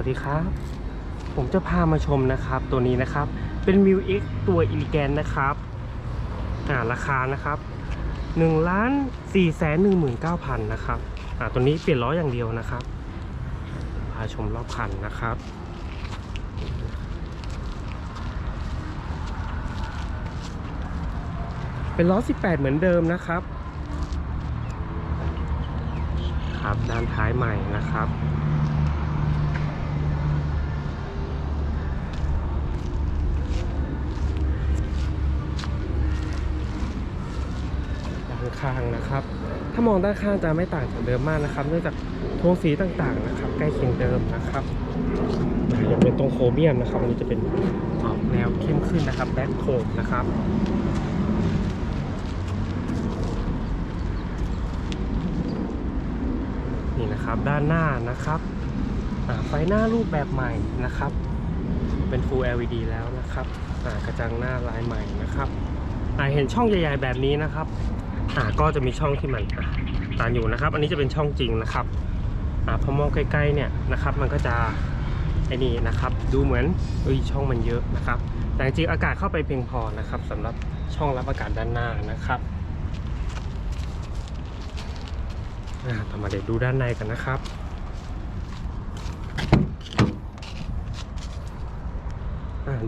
วัสดีครับ ผมจะพามาชมนะครับตัวนี้นะครับ เป็น m ิว X ตัวอิลิแกนนะครับอ่าราคานะครับ1ล้าน4แสน1 9 0 0 0นะครับอ่าตัวนี้เปลี่ยนล้ออย่างเดียวนะครับ พาชมรอบคันนะครับเป็นล้อ 18 เหมือนเดิมนะครับ ครับด้านท้ายใหม่นะครับ ข้างนะครับ ถ้ามองด้านข้างจะไม่ต่างจากเดิมมากนะครับ เนื่องจากโทนสีต่างๆนะครับ ใกล้เคียงเดิมนะครับยังเป็นตรงโครเมียมนะครับอันนี้จะเป็นออกแนวเข้มขึ้นนะครับแบ็คโคมนะครับนี่นะครับด้านหน้านะครับไฟหน้ารูปแบบใหม่นะครับ เป็น Full LED แล้วนะครับกระจังหน้าลายใหม่นะครับเห็นช่องใหญ่ ๆ แบบนี้นะครับ อ่าก็จะมีช่องที่มันตานอยู่นะครับ อันนี้จะเป็นช่องจริงนะครับอ่าพอมองใกล้ๆเนี่ยนะครับ มันก็จะไอ้นี่นะครับ ดูเหมือนเอ้ยช่องมันเยอะนะครับ แต่จริงๆอากาศเข้าไปเพียงพอนะครับสำหรับช่องรับอากาศด้านหน้านะครับต่อมาเดี๋ยวดูด้านในกันนะครับ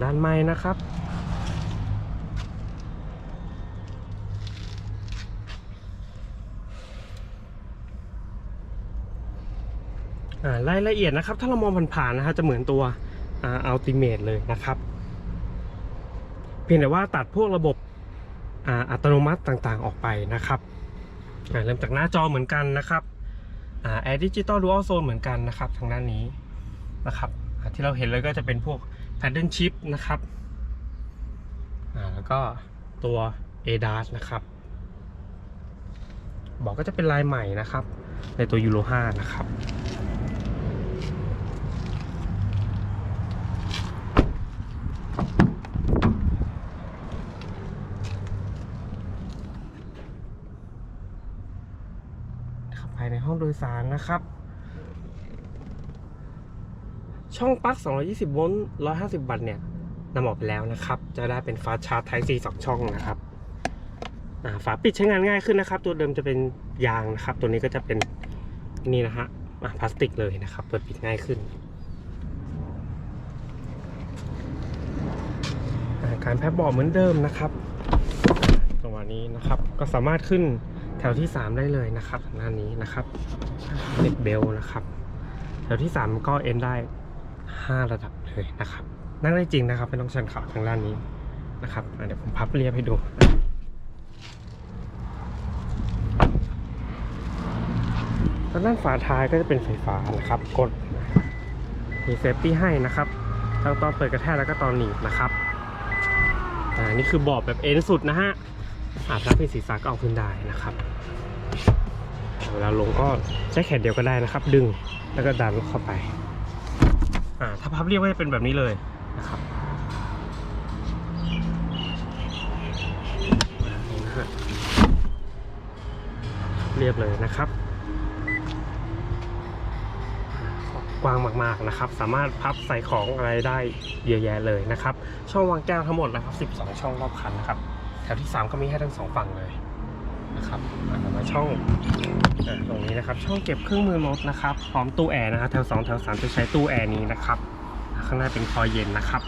ด้านไม้นะครับ รายละเอียดนะครับ ถ้าเรามองผ่านๆนะครับจะเหมือนตัวอัลติเมทเลยนะครับ เพียงแต่ว่าตัดพวกระบบอัตโนมัติต่างๆออกไปนะครับเริ่มจากหน้าจอเหมือนกันนะครับอ่าแอร์ดิจิตอลดูอัลโซนเหมือนกันนะครับทางด้านนี้นะครับที่เราเห็นเลยก็จะเป็นพวกแพดเดิลชิพนะครับอ่าแล้วก็ตัว ADAS นะครับบอกก็จะเป็นลายใหม่นะครับ ในตัวยูโร5นะครับ ขับภายในห้อง โดยสารนะครับ ช่องปลั๊ก 220 โวลต์ 150 วัตต์เนี่ยนำออกไปแล้วนะครับ จะได้เป็นฟาชาร์จ Type C 2 ช่องนะครับฝาปิดใช้งานง่ายขึ้นนะครับ ตัวเดิมจะเป็นยางนะครับ ตัวนี้ก็จะเป็นนี่นะฮะอ่าพลาสติกเลยนะครับ เปิดปิดง่ายขึ้น การแพ็คเบาะเหมือนเดิมนะครับจังหวะนี้นะครับ ก็สามารถขึ้น แถวที่ 3 ได้เลยนะครับทางด้านนี้นะครับติดเบลต์นะครับ แถวที่ 3 ก็เอ็นได้ 5 ระดับเลยนะครับ นั่งได้จริงนะครับไม่ต้องชันเข่าทางด้านนี้นะครับเดี๋ยวผมพับเรียบให้ดูทางด้านฝาท้ายก็จะเป็นไฟฟ้านะครับกดมีเซฟตี้ให้นะครับทั้งตอนเปิดกระแทกแล้วก็ตอนหนีบนะครับอ่านี่คือบาะแบบเอ็นสุดนะฮะ อาถ้าเป็นศีรษะก็เอาขึ้นได้นะครับเวลาลงก็ใช้แขนเดียวก็ได้นะครับ ดึงแล้วก็ดันเข้าไปอ่าถ้าพับเรียบก็จะเป็นแบบนี้เลยนะครับเรียบเลยนะครับ กว้างมากๆนะครับ สามารถพับใส่ของอะไรได้เยอะแยะเลยนะครับ ช่องวางแก้วทั้งหมดนะครับ 12 ช่องรอบคันนะครับ ถวที่ 3 ก็มีให้ทั้งสองฝั่งเลยนะครับอ่ามาช่องตรงนี้นะครับ ช่องเก็บเครื่องมือรถนะครับ พร้อมตู้แอร์นะครับแถว 2 แถว 3 จะใช้ตู้แอร์นี้นะครับ ข้างหน้าเป็นคอยเย็นนะครับ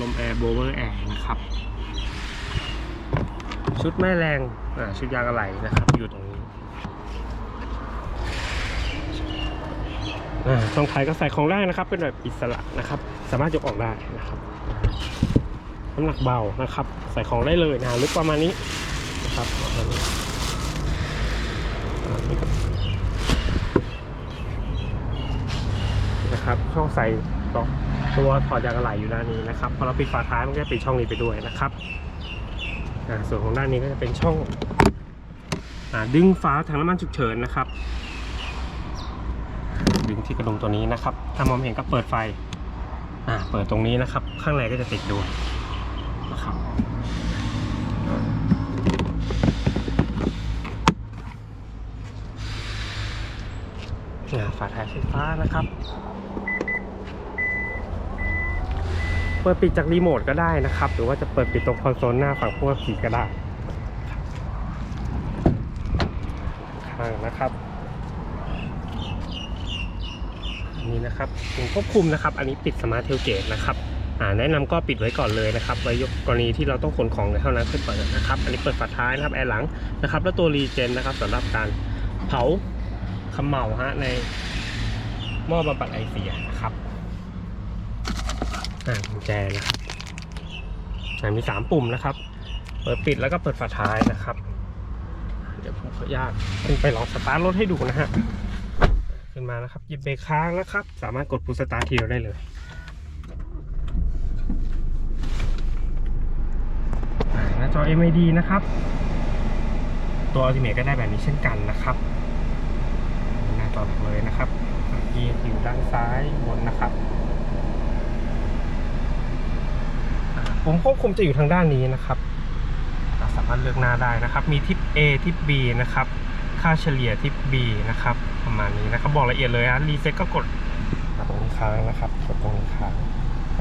ลมแอร์โบเวอร์แอร์นะครับ ชุดแม่แรงชุดยางอะไหล่นะครับอยู่ตรงนี้ช่องท้ายก็ใส่ของได้นะครับ เป็นแบบอิสระนะครับ สามารถยกออกได้นะครับ น้ำหนักเบานะครับ ใส่ของได้เลยนะลึกประมาณนี้นะครับประมาณนี้นะครับช่องใส่ต,ตัวถอดยางอะไหล่อยู่ด้านนี้นะครับพอเราปิดฝาท้ายมันก็จะปิดช่องนี้ไปด้วยนะครับอ่าส่วนของด้านนี้ก็จะเป็นช่องอ่าดึงฝาถังน้ำมันฉุกเฉินนะครับ ดึงที่กระดุมตัวนี้นะครับ ถ้ามองไม่เห็นก็เปิดไฟอ่าเปิดตรงนี้นะครับ ข้างในก็จะติดด้วย นะครัฝาท้ายไฟฟ้านะครับ เปิดปิดจากรีโมทก็ได้นะครับ หรือว่าจะเปิดปิดตรงคอนโซลหน้าฝั่งพวกขี่ก็ได้ข้างนะครับนี่นะครับปุ่ควบคุมนะครับ อันนี้ปิดสมาร์ทเทลเกตนะครับ แนะนำก็ปิดไว้ก่อนเลยนะครับไว้ยกกรณีที่เราต้องขนของเท่านั้นค่อเปิดนะครับอันนี้เปิดฝาท้ายนะครับแอร์หลังนะครับ แล้วตัวรีเจนนะครับสำหรับการเผาขมเหลาฮะในหม้อบำบัดไอเสียนะครับอ่ากุญแจนะครับอ่ามีสามปุ่มนะครับ เปิดปิดแล้วก็เปิดฝาท้ายนะครับ เดี๋ยวผมขออนุญาตขึ้นไปลองสตาร์ทรถให้ดูนะฮะขึ้นมานะครับหยิบเบรกค้างนะครับ สามารถกดพุชสตาร์ททีเดียวได้เลยอ่าจอ MID นะครับ ตัว Ultimate ก็ได้แบบนี้เช่นกันนะครับหน้าจอหลักเลยนะครับที่อยู่ด้านซ้ายบนนะครับอ่าปุ่มควบคุมจะอยู่ทางด้านนี้นะครับอ่าสามารถเลือกหน้าได้นะครับ มีทิป A ทิป B นะครับ ค่าเฉลี่ยทิป B นะครับ ประมาณนี้นะครับ บอกละเอียดเลยฮะรีเซ็ตก็กดตรงนี้ค้างนะครับ กดตรงนี้ค้าง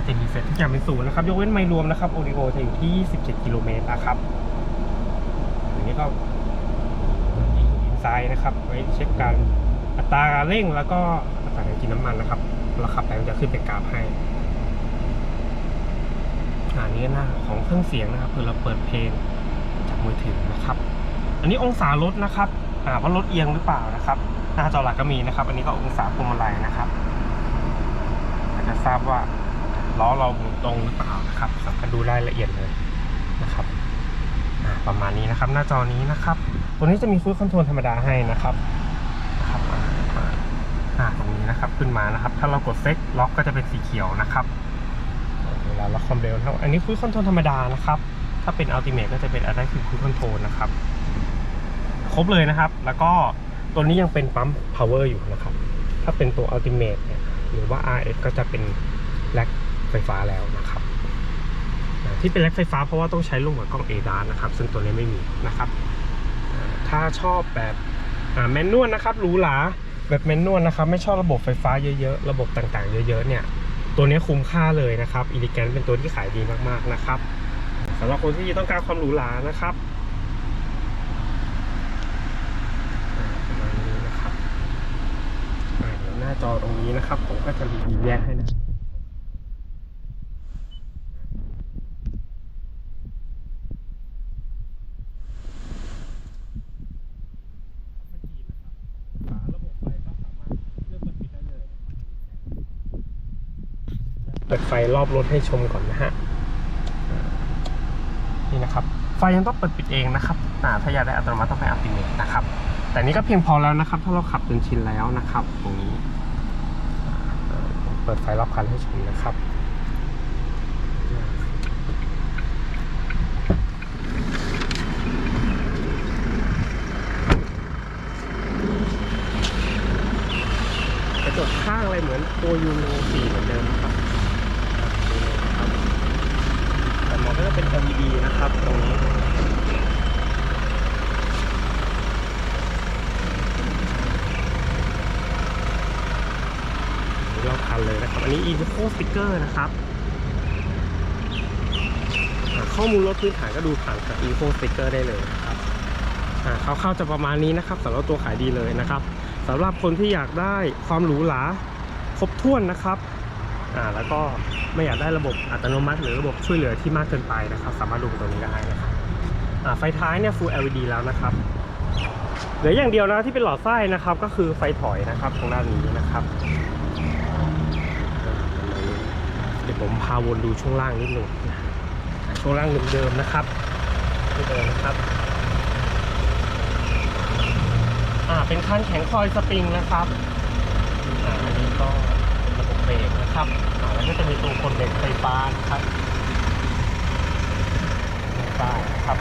จะรีเซ็ตทุกอย่างเป็นศูนย์นะครับ ยกเว้นไม่รวมนะครับโอริโอจะอยู่ที่ 17 กิโลเมตรนะครับอันนี้ก็อินไซด์นะครับ ไว้เช็คการอัตราการเร่งแล้วก็อัตราการกินน้ำมันนะครับเราขับไปมันจะขึ้นเป็นกราฟให้อันนี้หน้าของเครื่องเสียงนะครับ คือเราเปิดเพลงจากมือถือนะครับ อันนี้องศารถนะครับอ่าว่ารถเอียงหรือเปล่านะครับ หน้าจอหลักก็มีนะครับ อันนี้ก็องศาพวงมาลัยนะครับอาจจะทราบว่า ล้อเราหมุนตรงหรือเปล่านะครับสามารถดูรายละเอียดเลยนะครับประมาณนี้นะครับ หน้าจอนี้นะครับ ตัวนี้จะมีฟู้ดคอนโทรลธรรมดาให้นะครับนะครับอ่าอ่าอ่าตรงนี้นะครับขึ้นมานะครับ ถ้าเรากดเซ็ตล็อกก็จะเป็นสีเขียวนะครับเวลาล็อกความเร็วเท่าอันนี้ฟู้ดคอนโทรลธรรมดานะครับ ถ้าเป็นอัลติเม e ก็จะเป็นอะไรคือฟู้ดคอนโทรลนะครับ ครบเลยนะครับ แล้วก็ตัวนี้ยังเป็นปั๊ม power อยู่นะครับ ถ้าเป็นตัว ultimate เนี่ยหรือว่า RS ก็จะเป็นแลก ฟฟ้าแล้วนะครับที่เป็นแลกไฟฟ้าเพราะว่าต้องใช้ร่วมกับกล้อง ADAS นะครับ ซึ่งตัวนี้ไม่มีนะครับถ้าชอบแบบแมนนวลนะครับหรูหราแบบแมนนวลนะครับ ไม่ชอบระบบไฟฟ้าเยอะๆ ระบบต่างๆ เยอะๆเนี่ยตัวนี้คุ้มค่าเลยนะครับอีลิแกนเป็นตัวที่ขายดีมากๆนะครับสำหรับคนที่ต้องการความหรูหรานะครับประมาณนี้นะครับหน้าจอตรงนี้นะครับ ผมก็จะรีวิวแยกให้นะเปิดไฟ รอบรถให้ชมก่อนนะฮะนี่นะครับไฟยังต้องเปิดปิดเองนะครับอ่ถ้าอยากได้อัตโนมัติต้องไปอัลติเมทนะครับ แต่นี้ก็เพียงพอแล้วนะครับ ถ้าเราขับจนชินแล้วนะครับ ตรงนี้ เปิดไฟรอบคันให้ชมนะครับกระจกข้างอะไรเหมือนตัวยูโร4เหมือนเดิมครับนี่นะครับแต่หมอก็จะเป็น LED นะครับ ตรงนี้ รอบคันเลยนะครับ อันนี้ Info Sticker นะครับ ข้อมูลรถพื้นฐานก็ดูผ่านกับ Info Sticker ได้เลยนะครับอ่าคร่าวๆจะประมาณนี้นะครับสำหรับตัวขายดีเลยนะครับสำหรับคนที่อยากได้ความหรูหราครบถ้วนนะครับอ่าแล้วก็ไม่อยากได้ระบบอัตโนมัติ หรือระบบช่วยเหลือที่มากเกินไปนะครับ สามารถดูตัวนี้ได้นะครับอ่าไฟท้ายเนี่ย Full LED แล้วนะครับเหลืออย่างเดียวนะที่เป็นหลอดไส้นะครับ ก็คือไฟถอยนะครับทางด้านนี้นะครับ เดี๋ ยวผมพาวนดูช่วงล่างนิดหนึ่งนะช่วงล่างเดิมๆนะครับเดิมนะครับอ่าเป็นคันแข็งคอยสปริงนะครับอ่าอันนี้ก็ระบบเบรกนะครับอ่าแล้วก็จะมีตัวคนเบรกไฟฟ้านะครับไฟฟ้านะครับ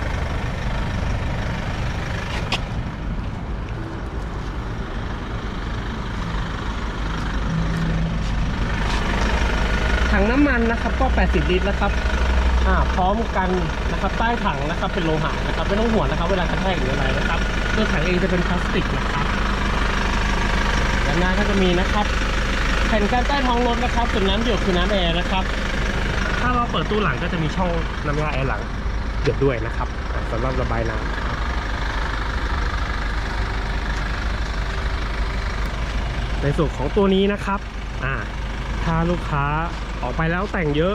น้ำมันนะครับก็ 80 ลิตรนะครับพร้อมกันนะครับใต้ถังนะครับเป็นโลหะนะครับไม่ต้องห่วงนะครับ เวลากระแทกหรืออะไรนะครับตัวถังเองจะเป็นพลาสติกนะครับด้านหน้าก็จะมีนะครับแผ่นกันใต้ท้องรถนะครับส่วนน้ำหยดคือน้ำแอร์นะครับ ถ้าเราเปิดตู้หลังก็จะมีช่องน้ำยาแอร์หลังเดือดด้วยนะครับอ่าสำหรับระบายน้ำในส่วนของตัวนี้นะครับ อ่า ถ้าลูกค้าออกไปแล้วแต่งเยอะ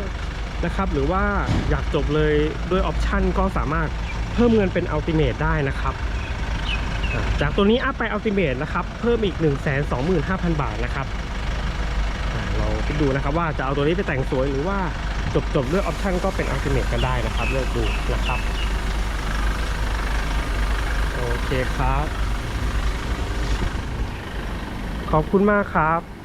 นะครับ หรือว่าอยากจบเลยด้วยออปชันก็สามารถเพิ่มเงินเป็นอัลติเม e ได้นะครับ จากตัวนี้อัพไปอัลติเม e นะครับ เพิ่มอีก 1 2 5 0 0 0 บาทนะครับเราคิดดูนะครับว่าจะเอาตัวนี้ไปแต่งสวยหรือว่าจบจบด้วยออปชันก็เป็นอัลติเม e กันได้นะครับเลือกดูนะครับโอเคครับ ขอบคุณมากครับ